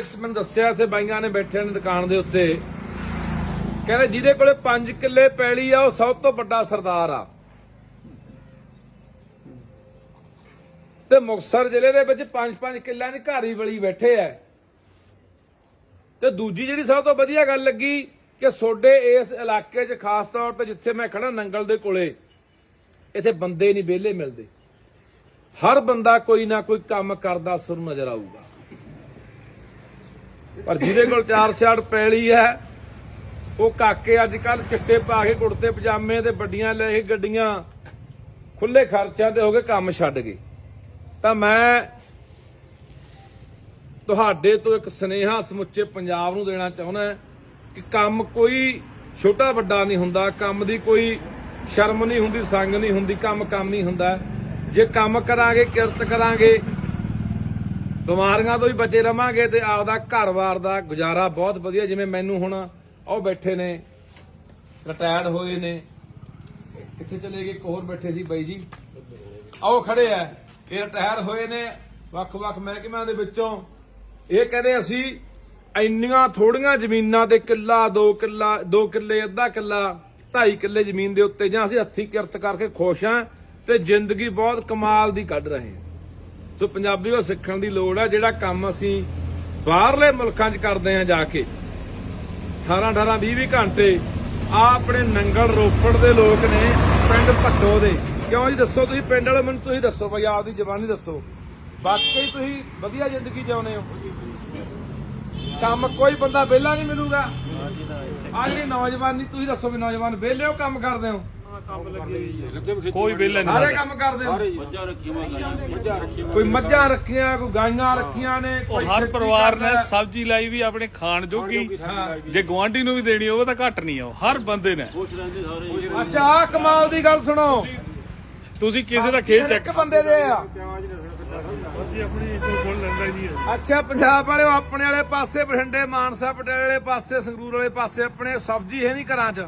ਮੈਨੂੰ ਦੱਸਿਆ ਇੱਥੇ ਬਾਈਆਂ ਨੇ ਬੈਠੇ ਨੇ ਦੁਕਾਨ ਦੇ ਉੱਤੇ। ਕਹਿੰਦੇ ਜਿਹਦੇ ਕੋਲੇ 5 ਕਿੱਲੇ ਪੈਲੀ ਆ, ਉਹ ਸਭ ਤੋਂ ਵੱਡਾ ਸਰਦਾਰ ਆ। ਤੇ ਮੁਕਤਸਰ ਜ਼ਿਲ੍ਹੇ ਦੇ ਵਿੱਚ 5-5 ਕਿੱਲਿਆਂ ਦੀ ਘਰ ਹੀ ਬਲੀ ਬੈਠੇ ਐ ਤੇ ਦੂਜੀ ਜਿਹੜੀ ਸਭ ਤੋਂ ਵਧੀਆ ਗੱਲ ਲੱਗੀ ਕਿ ਸੋਡੇ ਇਸ ਇਲਾਕੇ 'ਚ ਖਾਸ ਤੌਰ ਤੇ ਜਿੱਥੇ ਮੈਂ ਖੜਾ ਨੰਗਲ ਦੇ ਕੋਲੇ, ਇੱਥੇ ਬੰਦੇ ਨਹੀਂ ਵਿਹਲੇ ਮਿਲਦੇ। ਹਰ ਬੰਦਾ ਕੋਈ ਨਾ ਕੋਈ ਕੰਮ ਕਰਦਾ, ਸੁਰ ਨਜ਼ਰ ਆਊਗਾ। ਪਰ ਜਿਹਦੇ ਕੋਲ ਚਾਰ ਛਾੜ ਪੈਲੀ ਹੈ, ਉਹ ਕਾਕੇ ਅੱਜ ਕੱਲ ਚਿੱਟੇ ਪਾ ਕੇ ਕੁੜਤੇ, ਪਜਾਮੇ ਤੇ ਵੱਡੀਆਂ ਲੈ ਕੇ ਗੱਡੀਆਂ ਖੁੱਲੇ ਖਰਚਿਆਂ ਤੇ ਹੋ ਕੇ ਕੰਮ ਛੱਡ ਗਏ। ਤਾਂ ਮੈਂ ਤੁਹਾਡੇ ਤੋਂ ਇੱਕ ਸਨੇਹਾ ਸਮੁੱਚੇ ਪੰਜਾਬ ਨੂੰ ਦੇਣਾ ਚਾਹੁੰਦਾ ਕਿ ਕੰਮ ਕੋਈ ਛੋਟਾ ਵੱਡਾ ਨਹੀਂ ਹੁੰਦਾ, ਕੰਮ ਦੀ ਕੋਈ ਸ਼ਰਮ ਨਹੀਂ ਹੁੰਦੀ, ਸੰਗ ਨਹੀਂ ਹੁੰਦੀ ਕੰਮ ਕੰਮ ਨਹੀਂ ਹੁੰਦਾ। ਜੇ ਕੰਮ ਕਰਾਂਗੇ, ਕਿਰਤ ਕਰਾਂਗੇ ਬਿਮਾਰੀਆਂ ਤੋਂ ਵੀ ਬਚੇ ਰਵਾਂਗੇ ਤੇ ਆਪਦਾ ਘਰ-ਬਾਰ ਦਾ ਗੁਜ਼ਾਰਾ ਬਹੁਤ ਵਧੀਆ, ਜਿਵੇਂ ਮੈਨੂੰ ਹੁਣ ਉਹ ਬੈਠੇ ਨੇ, ਰਿਟਾਇਰਡ ਹੋਏ ਨੇ। ਕਿੱਥੇ ਚਲੇ ਗਏ, ਇੱਕ ਹੋਰ ਬੈਠੇ ਸੀ ਬਾਈ ਜੀ। ਆਓ ਖੜੇ ਆ, ਇਹ ਰਿਟਾਇਰ ਹੋਏ ਨੇ। ਵੱਖ-ਵੱਖ ਮਹਿਕਮਿਆਂ ਦੇ ਵਿੱਚੋਂ ਇਹ ਕਹਿੰਦੇ ਅਸੀਂ ਇੰਨੀਆਂ ਥੋੜੀਆਂ ਜ਼ਮੀਨਾਂ ਤੇ ਕਿੱਲਾ 2 ਕਿੱਲਾ 2 ਕਿੱਲੇ, ਅੱਧਾ ਕਿੱਲਾ 2.5 ਕਿੱਲੇ ਜ਼ਮੀਨ ਦੇ ਉੱਤੇ ਜਾਂ ਅਸੀਂ ਹੱਥੀਂ ਕਿਰਤ ਕਰਕੇ ਖੁਸ਼ ਹਾਂ ਤੇ ਜ਼ਿੰਦਗੀ ਬਹੁਤ ਕਮਾਲ ਦੀ ਕੱਢ ਰਹੇ ਹਾਂ ਸੋ ਪੰਜਾਬੀਓ ਸਿੱਖਣ ਦੀ ਲੋੜ ਹੈ ਜਿਹੜਾ ਕੰਮ ਅਸੀਂ ਬਾਹਰਲੇ ਮੁਲਕਾਂ 'ਚ ਕਰਦੇ ਹਾਂ ਜਾ ਕੇ 18 18 20 20 ਘੰਟੇ ਆ ਆਪਣੇ ਨੰਗਲ ਰੋਪੜ ਦੇ ਲੋਕ ਨੇ ਪਿੰਡ ਭੱਟੋ ਦੇ। ਕਿਉਂ ਜੀ ਦੱਸੋ ਤੁਸੀਂ ਪਿੰਡ ਵਾਲੇ ਮੈਨੂੰ ਤੁਸੀਂ ਦੱਸੋ ਬਈ ਆਪਦੀ ਜ਼ਬਾਨੀ ਦੱਸੋ। ਵਾਕਈ ਤੁਸੀਂ ਵਧੀਆ ਜ਼ਿੰਦਗੀ ਜਿਉਂਦੇ ਹੋ। ਕੰਮ ਕੋਈ ਬੰਦਾ ਵਿਹਲਾ ਨਹੀਂ ਮਿਲੂਗਾ। ਆ ਜਿਹੜੀ ਨੌਜਵਾਨੀ ਤੁਸੀਂ ਦੱਸੋ ਵੀ ਨੌਜਵਾਨ ਵਿਹਲੇ ਹੋ ਕੰਮ ਕਰਦੇ ਹੋ? ਕੋਈ ਬਿੱਲ ਨਹੀਂ ਸਾਰੇ ਕੰਮ ਕਰਦੇ ਹੋ ਮੱਝਾਂ ਰੱਖੀਆਂ ਮੈਂ ਗਾਈਆਂ ਕੋਈ ਮੱਝਾਂ ਰੱਖੀਆਂ ਕੋਈ ਗਾਈਆਂ ਰੱਖੀਆਂ ਨੇ ਕੋਈ ਹਰ ਪਰਿਵਾਰ ਨੇ। ਸਬਜ਼ੀ ਲਾਈ ਵੀ ਆਪਣੇ ਖਾਣ ਜੋਗੀ। ਜੇ ਗਵਾਂਢੀ ਨੂੰ ਵੀ ਦੇਣੀ ਹੋਵੇ ਤਾਂ ਘੱਟ ਨਹੀਂ ਆ। ਹਰ ਬੰਦੇ ਨੇ। ਖੁਸ਼ ਰਹਿੰਦੇ ਸਾਰੇ ਅੱਛਾ ਆਹ ਕਮਾਲ ਦੀ ਗੱਲ ਸੁਣੋ। ਤੁਸੀਂ ਕਿਸੇ ਦਾ ਖੇਤ ਚੈੱਕ ਇੱਕ ਬੰਦੇ ਦੇ ਆ। ਅੱਛਾ ਪੰਜਾਬ ਵਾਲਿਓ ਆਪਣੇ ਵਾਲੇ ਪਾਸੇ ਬਠਿੰਡੇ ਮਾਨਸਾ ਪਟਿਆਲੇ ਵਾਲੇ ਪਾਸੇ ਸੰਗਰੂਰ ਵਾਲੇ ਪਾਸੇ ਆਪਣੇ ਸਬਜ਼ੀ ਹੈ ਨਹੀਂ ਘਰਾਂ 'ਚ।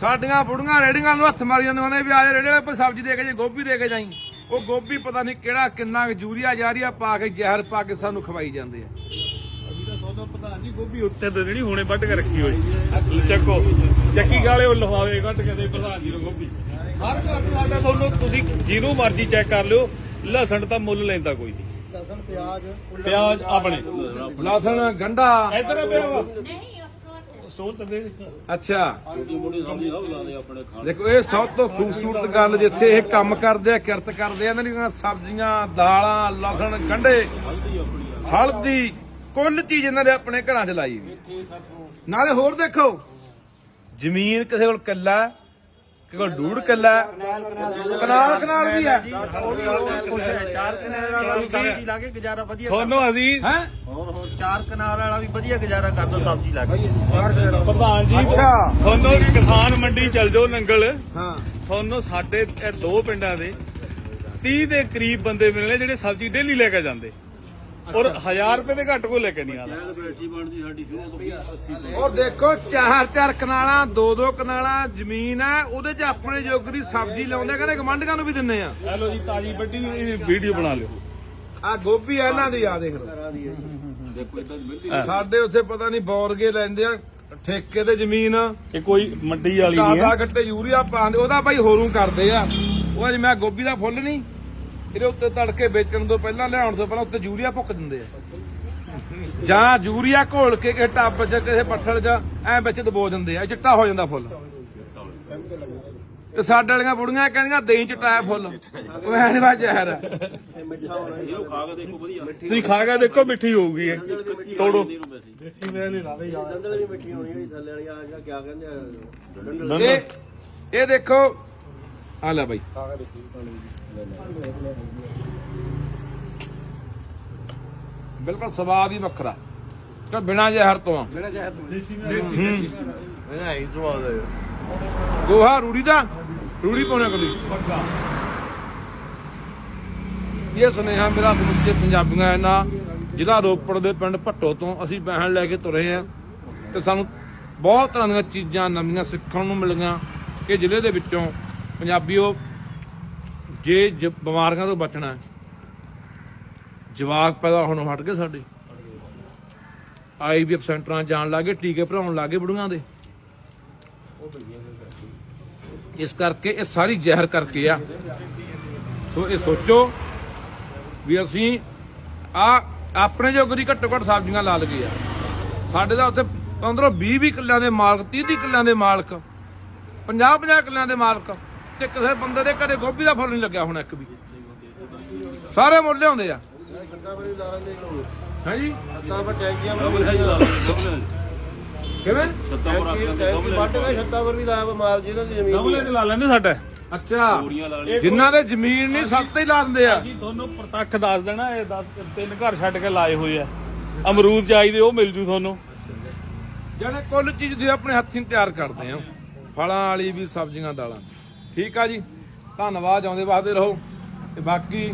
ਸਾਡੀਆਂ ਬੁੜੀਆਂ ਰੇੜੀਆਂ ਨੂੰ ਹੱਥ ਮਾਰੀ ਜਾਂਦੀਆਂ ਨੇ ਵੀ ਆ ਜਾ ਰੇੜੇ ਕੋਈ ਸਬਜ਼ੀ ਦੇ ਕੇ ਜਾਈ ਗੋਭੀ ਦੇ ਕੇ ਜਾਈ। ਉਹ ਗੋਭੀ ਪਤਾ ਨਹੀਂ ਕਿਹੜਾ ਕਿੰਨਾ ਕੁ ਯੂਰੀਆ ਯਾਰੀਆ ਪਾ ਕੇ ਜ਼ਹਿਰ ਪਾ ਕੇ ਸਾਨੂੰ ਖਵਾਈ ਜਾਂਦੇ ਆ। ਅਭੀ ਤਾਂ ਤੁਹਾਨੂੰ ਪਤਾ ਨਹੀਂ ਗੋਭੀ ਉੱਤੇ ਤੇ ਜਿਹੜੀ ਹੁਣੇ ਵੱਢ ਕੇ ਰੱਖੀ ਹੋਈ। ਚੱਕੋ। ਚੱਕੀ ਗਾਲੇ ਉਹ ਲਫਾਵੇ ਕੱਢ ਕੇ ਦੇ ਪ੍ਰਧਾਨ ਜੀ ਨੂੰ ਗੋਭੀ। ਹਰ ਘਰ ਚ ਸਾਡਾ ਤੁਹਾਨੂੰ ਤੁਸੀਂ ਜਿਹਨੂੰ ਮਰਜ਼ੀ ਚੈੱਕ ਕਰ ਲਿਓ ਲਸਣ ਤਾਂ ਮੁੱਲ ਲੈਂਦਾ ਕੋਈ ਨਹੀਂ। ਲਸਣ ਪਿਆਜ਼ ਪਿਆਜ਼ ਆਪਣੇ। ਲਸਣ ਗੰਡਾ। ਇੱਧਰ ਪਿਆ ਵਾ। ਸਟੋਰ ਦੇ ਅੱਛਾ। ਦੇਖੋ ਇਹ ਸਭ ਤੋਂ ਖੂਬਸੂਰਤ ਗੱਲ ਜਿੱਥੇ ਇਹ ਕੰਮ ਕਰਦੇ ਆ ਕਿਰਤ ਕਰਦੇ ਆ ਇਹਨਾਂ ਦੀਆਂ ਸਬਜ਼ੀਆਂ ਦਾਲਾਂ ਲਸਣ ਗੰਢੇ ਹਲਦੀ ਕੁੱਲ ਚੀਜ਼ ਇਹਨਾਂ ਦੇ ਆਪਣੇ ਘਰਾਂ 'ਚ ਲਾਈ ਵੀ ਨਾਲੇ ਹੋਰ ਦੇਖੋ ਜ਼ਮੀਨ ਕਿਸੇ ਕੋਲ ਕੱਲਾ ਕੋਲ ਡੂੜ ਕੱਲਾ ਹੈ, ਕਨਾਲ ਕਨਾਲ ਵੀ ਹੈ। ਚਾਰ ਕਨਾਲ ਵਾਲਾ ਵੀ ਸਬਜ਼ੀ ਲਾ ਕੇ ਗੁਜ਼ਾਰਾ ਵਧੀਆ ਤੁਹਾਨੂੰ ਅਸੀਂ ਹੈ? ਹੋਰ ਹੋਰ ਚਾਰ ਕਨਾਲ ਵਾਲਾ ਵੀ ਵਧੀਆ ਗੁਜ਼ਾਰਾ ਕਰਦਾ ਸਬਜ਼ੀ ਲਾ ਕੇ। ਪ੍ਰਧਾਨ ਜੀ ਅੱਛਾ। ਤੁਹਾਨੂੰ ਕਿਸਾਨ ਮੰਡੀ ਚਲ ਜਾਓ ਨੰਗਲ ਹਾਂ। ਤੁਹਾਨੂੰ ਸਾਡੇ ਇਹ ਦੋ ਪਿੰਡਾਂ ਦੇ 30 ਦੇ ਕਰੀਬ ਬੰਦੇ ਮਿਲਣੇ ਜਿਹੜੇ ਸਬਜ਼ੀ ਡੇਲੀ ਲੈ ਕੇ ਜਾਂਦੇ। ਔਰ 1000 ਰੁਪਏ ਦੇ ਘੱਟ ਕੋਈ ਲੈ ਕੇ ਨਹੀਂ ਆਉਂਦਾ ਇਹ ਬੈਠੀ ਬਣਦੀ ਸਾਡੀ ਸ਼ੁਰੂ ਤੋਂ 80 ਤੋਂ ਉਹ ਦੇਖੋ ਚਾਰ ਚਾਰ ਕਨਾਲਾਂ ਦੋ ਦੋ ਕਨਾਲਾਂ ਜ਼ਮੀਨ ਹੈ ਉਹਦੇ 'ਚ ਆਪਣੇ ਦੀ ਸਬਜ਼ੀ ਲਾਉਂਦੇ ਆ, ਕਹਿੰਦੇ ਗਮੰਡਕਾਂ ਨੂੰ ਵੀ ਦਿੰਨੇ ਆ। ਹੈਲੋ ਜੀ ਤਾਜੀ ਵੱਡੀ ਵੀਡੀਓ ਬਣਾ ਲਿਓ। ਆ ਗੋਭੀ ਆ ਇਹਨਾਂ ਦੀ ਆ ਦੇਖ ਲਓ। ਦੇਖੋ ਇਦਾਂ ਮਿਲਦੀ ਸਾਡੇ ਉੱਥੇ ਪਤਾ ਨਹੀਂ ਬੌਰਗੇ ਲੈਂਦੇ ਆ ਠੇਕੇ ਤੇ ਜ਼ਮੀਨ। ਇਹ ਕੋਈ ਮੰਡੀ ਵਾਲੀ ਨਹੀਂ ਹੈ। ਗੱਟੇ ਯੂਰੀਆ ਪਾਉਂਦੇ ਉਹਦਾ ਭਾਈ ਹੋਰੂ ਕਰਦੇ ਆ। ਉਹ ਅੱਜ ਮੈਂ ਗੋਭੀ ਦਾ ਫੁੱਲ ਨਹੀਂ ਇਹਦੇ ਉੱਤੇ ਤੜਕੇ ਵੇਚਣ ਤੋਂ ਪਹਿਲਾਂ ਲਿਆਉਣ ਤੋਂ ਪਹਿਲਾਂ ਉੱਤੇ ਯੂਰੀਆ ਭੁੱਕ ਦਿੰਦੇ ਆ। ਜਾਂ ਯੂਰੀਆ ਘੋਲ ਕੇ ਕਿਸੇ ਟੱਬ 'ਚ ਕਿਸੇ ਪੱਥਰ 'ਚ ਐ ਵਿੱਚ ਦਬੋ ਦਿੰਦੇ ਆ ਚਿੱਟਾ ਹੋ ਜਾਂਦਾ ਫੁੱਲ। ਤੇ ਸਾਡੇ ਵਾਲੀਆਂ ਬੁੜੀਆਂ ਕਹਿੰਦੀਆਂ ਦਹੀਂ ਚਟਾਇਆ ਫੁੱਲ। ਉਹ ਐ ਨਹੀਂ ਵਾ ਜ਼ਹਿਰ। ਆ। ਇਹਨੂੰ ਖਾ ਕੇ ਦੇਖੋ ਵਧੀਆ ਤੁਸੀਂ ਖਾ ਕੇ ਦੇਖੋ ਮਿੱਠੀ ਹੋਊਗੀ ਇਹ। ਤੋੜੋ। ਇਹਨੂੰ ਵੈਸੇ ਦੰਦਲ ਵੀ ਮਿੱਠੀ ਹੋਣੀ ਹੋਈ ਥੱਲੇ ਵਾਲੀ ਆ ਜਿਹੜਾ ਕਿਆ ਕਹਿੰਦੇ ਆ ਇਹ ਇਹ ਦੇਖੋ ਆ ਲੈ ਬਾਈ। ਬਿਲਕੁਲ ਸਵਾਦ ਹੀ ਵੱਖਰਾ ਕਿ ਬਿਨਾ ਜ਼ਹਿਰ ਤੋਂ ਆ? ਜਿਹੜਾ ਚਾਹ ਬਿਨਾ ਹੀ ਸਵਾਦ ਹੈ। ਗੋਹਾ ਰੂੜੀ ਦਾ? ਰੂੜੀ ਪਾਉਣਾ ਕਦੀ? ਇਹ ਸੁਨੇਹਾ ਮੇਰਾ ਸਮੁੱਚੇ ਪੰਜਾਬੀਆਂ ਹੈ ਨਾ ਜ਼ਿਲ੍ਹਾ ਰੋਪੜ ਦੇ ਪਿੰਡ ਭੱਟੋ ਤੋਂ ਅਸੀਂ ਬਹਿਣ ਲੈ ਕੇ ਤੁਰੇ ਆ ਤੇ ਸਾਨੂੰ ਬਹੁਤ ਤਰ੍ਹਾਂ ਦੀਆਂ ਚੀਜ਼ਾਂ ਨਵੀਆਂ ਸਿੱਖਣ ਨੂੰ ਮਿਲੀਆਂ ਕਿ ਜ਼ਿਲ੍ਹੇ ਦੇ ਵਿੱਚੋਂ ਪੰਜਾਬੀਓ ਜੇ ਜ- ਬਿਮਾਰੀਆਂ ਤੋਂ ਬਚਣਾ ਜਵਾਕ ਪੈਦਾ ਹੋਣੋਂ ਹਟ ਗਏ ਸਾਡੇ। ਆਈਵੀਐਫ ਸੈਂਟਰਾਂ 'ਚ ਜਾਣ ਲੱਗੇ ਟੀਕੇ ਭਰਾਉਣ ਲੱਗੇ ਬੁੜੀਆਂ ਦੇ। ਇਸ ਕਰਕੇ ਇਹ ਸਾਰੀ ਜ਼ਹਿਰ ਕਰਕੇ ਆ। ਸੋ ਇਹ ਸੋਚੋ ਵੀ ਅਸੀਂ ਆ ਆਪਣੇ ਜੋਗਰੀ ਘੱਟੋ ਘੱਟ ਸਬਜ਼ੀਆਂ ਲਾ ਲਈਏ ਆ। ਸਾਡੇ ਦਾ ਉੱਥੇ 15 20 20 ਕਿੱਲਿਆਂ ਦੇ ਮਾਲਕ 30 30 ਕਿੱਲਿਆਂ ਦੇ ਮਾਲਕ 50 50 ਕਿੱਲਿਆਂ ਦੇ ਮਾਲਕ। ਤੇ ਕਿਸੇ ਬੰਦੇ ਦੇ ਘਰੇ ਗੋਭੀ ਦਾ ਫੁੱਲ ਨਹੀਂ ਲੱਗਿਆ ਹੁਣ ਇੱਕ ਵੀ। ਸਾਰੇ ਮੁੱਲ ਲਿਆਉਂਦੇ ਆ। ਹਾਂਜੀ ਛੱਤਾਂ ਪਰ ਟੈਂਕੀਆਂ ਡਬਲ ਹੈ ਜੀ? ਲਾ ਡਬਲ ਕਿਵੇਂ ਸੱਤਾ ਪਰ ਕੇ ਛੱਤਾਂ ਪਰ ਵੀ ਲਾਇਆ ਵਾ ਮਾਲ ਜਿਹਨਾਂ ਦੀ ਜ਼ਮੀਨ ਕਮਲੇ ਚ ਲਾ ਲੈਂਦੇ। ਸਾਡਾ ਅੱਛਾ ਲਈ ਜਿਨ੍ਹਾਂ ਦੇ ਜ਼ਮੀਨ ਨਹੀਂ ਸੱਤ ਤੇ ਹੀ ਲਾ ਦਿੰਦੇ ਆ। ਜੀ ਤੁਹਾਨੂੰ ਪ੍ਰਤੱਖ ਦੱਸ ਦੇਣਾ ਇਹ 10 ਤਿੰਨ ਘਰ ਛੱਡ ਕੇ ਲਾਏ ਹੋਏ ਆ। ਅਮਰੂਦ ਚਾਹੀਦੇ ਉਹ ਮਿਲ ਜੂ ਤੁਹਾਨੂੰ। ਜਾਨੇ ਕੁੱਲ ਚੀਜ਼ ਦੀ ਆਪਣੇ ਹੱਥੀਂ ਤਿਆਰ ਕਰਦੇ ਆ ਫਲਾਂ ਵਾਲੀ ਵੀ ਸਬਜ਼ੀਆਂ ਦਾਲਾਂ ਠੀਕ ਆ ਜੀ। ਧੰਨਵਾਦ ਆਉਂਦੇ ਵਾਸਤੇ ਰਹੋ। ਤੇ ਬਾਕੀ